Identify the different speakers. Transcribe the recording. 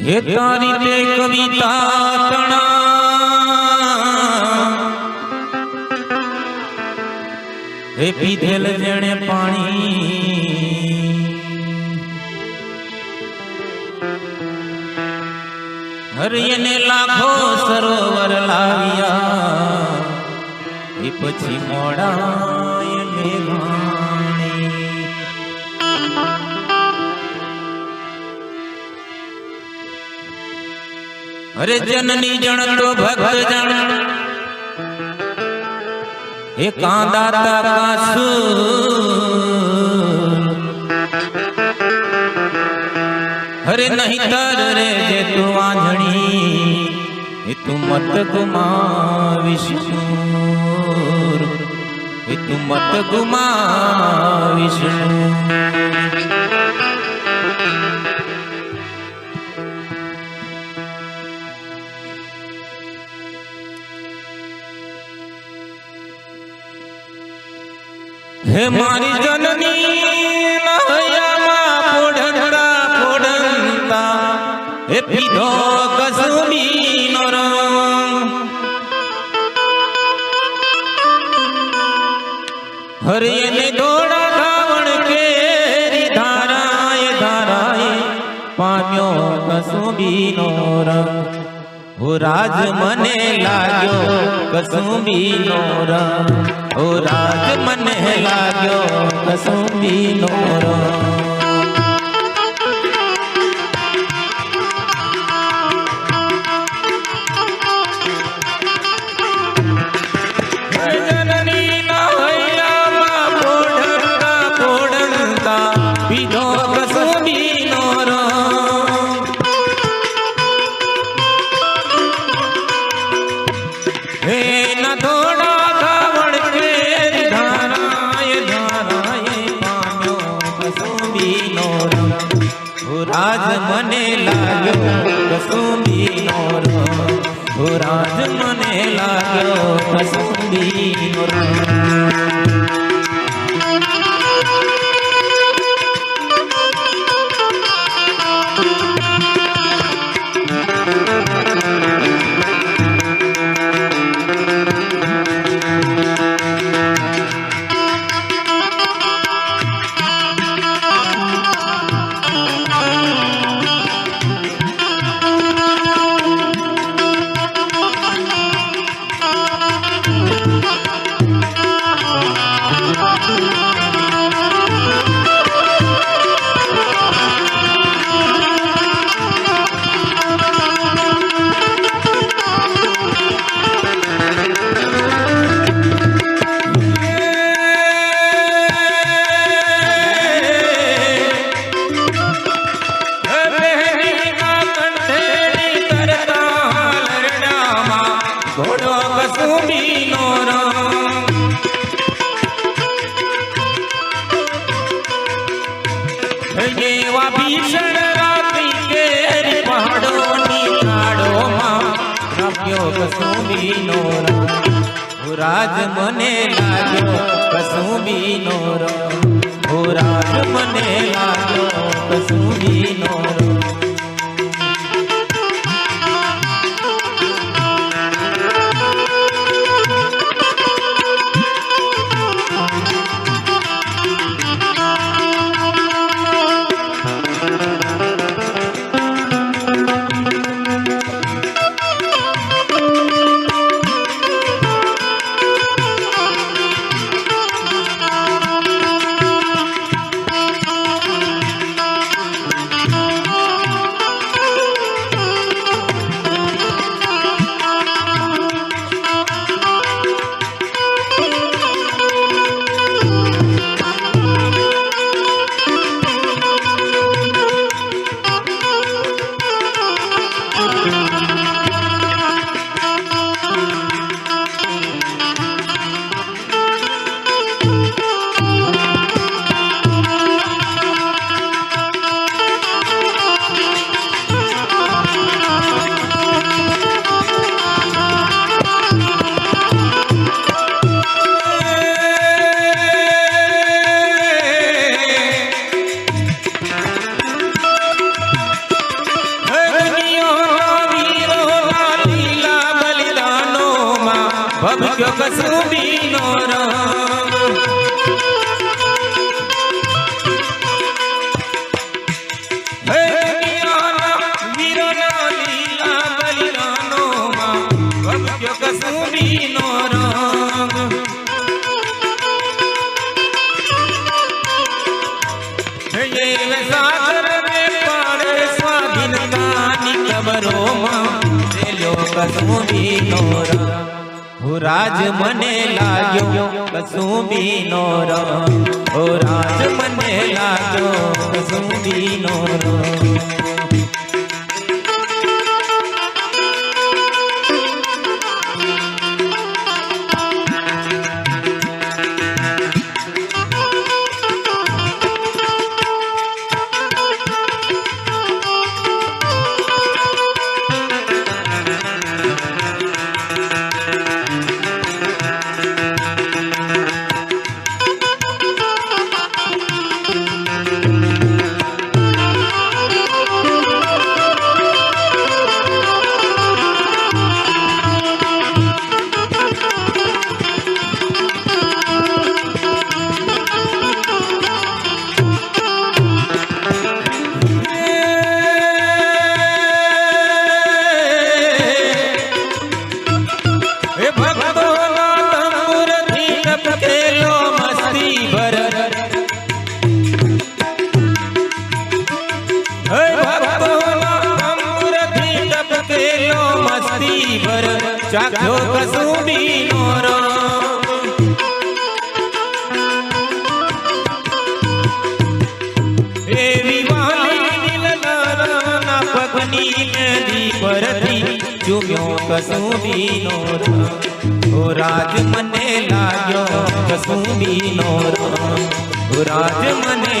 Speaker 1: હે તારી તે કવિતા તણા. હે પીધેલ જેણે પાણી. હરિયને લાખો સરોવર લાવ્યા. એ પછી મોડા એને અરે જનની જણ તો ભક્ત જણ એ કાંદા કાસુ અરે નહીં તર રે જે તું વાંધણી એ તું મત ગુમાવીશ. એ તું મત ગુમાવીશ હે મારી જનની નહયામાં ફોડંતા ફોડંતા હે પીધો કસુંબીનો રંગ હરિયને દોડા ધાવણ કેરી ધારાય ધારાય પામ્યો કસુંબીનો રંગ હો રાજ મને લાગ્યો કસુંબીનો રંગ. ઓ રાજ મને લાગ્યો કસુંબીનો રંગ. મને લાગ્યો કસુંબીનો હો રાજ મને લાગ્યો કસુંબીનો રંગ. ભીષણ રાતી કેરી પહાડોની કાળોમાં રાખ્યો કસુંબીનો હો રાજ મને લાગ્યો કસુંબીનો હો રાજ મને લાગ્યો કસુંબીનો રંગ. રાજ મને લાગ્યો કસુંબીનો રંગ. હો રાજ મને લાગ્યો કસુંબીનો રંગ. હે મસ્તી ભર ચાખ્યો વાલી દિલદારના પગની નદી પરથી ચૂમ્યો કસુંબીનો ઓ રાજ મને લાગ્યો કસુંબીનો રાજ મને